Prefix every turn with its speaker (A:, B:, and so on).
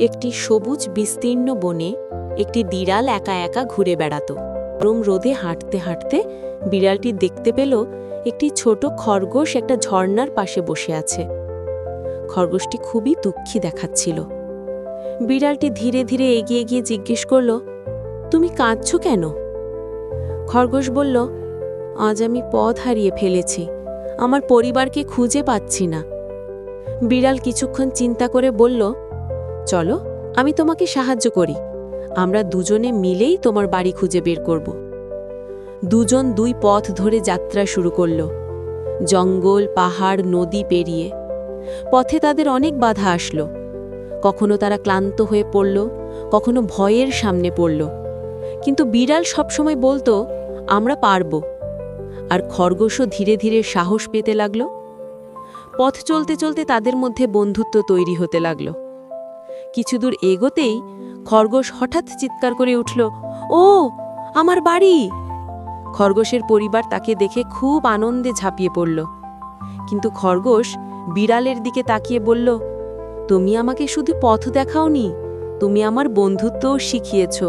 A: একটি সবুজ বিস্তীর্ণ বনে একটি বিড়াল একা একা ঘুরে বেড়াত। গরম রোদে হাঁটতে হাঁটতে বিড়ালটি দেখতে পেল একটি ছোট খরগোশ একটা ঝর্নার পাশে বসে আছে। খরগোশটি খুবই দুঃখী দেখাচ্ছিল। বিড়ালটি ধীরে ধীরে এগিয়ে গিয়ে জিজ্ঞেস করল, তুমি কাঁদছ কেন? খরগোশ বলল, আজ আমি পথ হারিয়ে ফেলেছি। আমার পরিবারকে খুঁজে পাচ্ছি না। বিড়াল কিছুক্ষণ চিন্তা করে বলল চলো, আমি তোমাকে সাহায্য করি। আমরা দুজনে মিলেই তোমার বাড়ি খুঁজে বের করব। দুজন দুই পথ ধরে যাত্রা শুরু করল। জঙ্গল, পাহাড়, নদী পেরিয়ে। পথে তাদের অনেক বাধা আসলো। কখনো তারা ক্লান্ত হয়ে পড়ল, কখনো ভয়ের সামনে পড়ল। কিন্তু বিড়াল সবসময় বলতো, আমরা পারব। আর খরগোশও ধীরে ধীরে সাহস পেতে লাগল। পথ চলতে চলতে তাদের মধ্যে বন্ধুত্ব তৈরি হতে লাগল। কিছু দূর এগোতেই খরগোশ হঠাৎ চিৎকার করে উঠল, ও, আমার বাড়ি! খরগোশের পরিবার তাকে দেখে খুব আনন্দে ঝাঁপিয়ে পড়ল। কিন্তু খরগোশ বিড়ালের দিকে তাকিয়ে বলল, তুমি আমাকে শুধু পথ দেখাওনি, তুমি আমার বন্ধুত্বও শিখিয়েছো।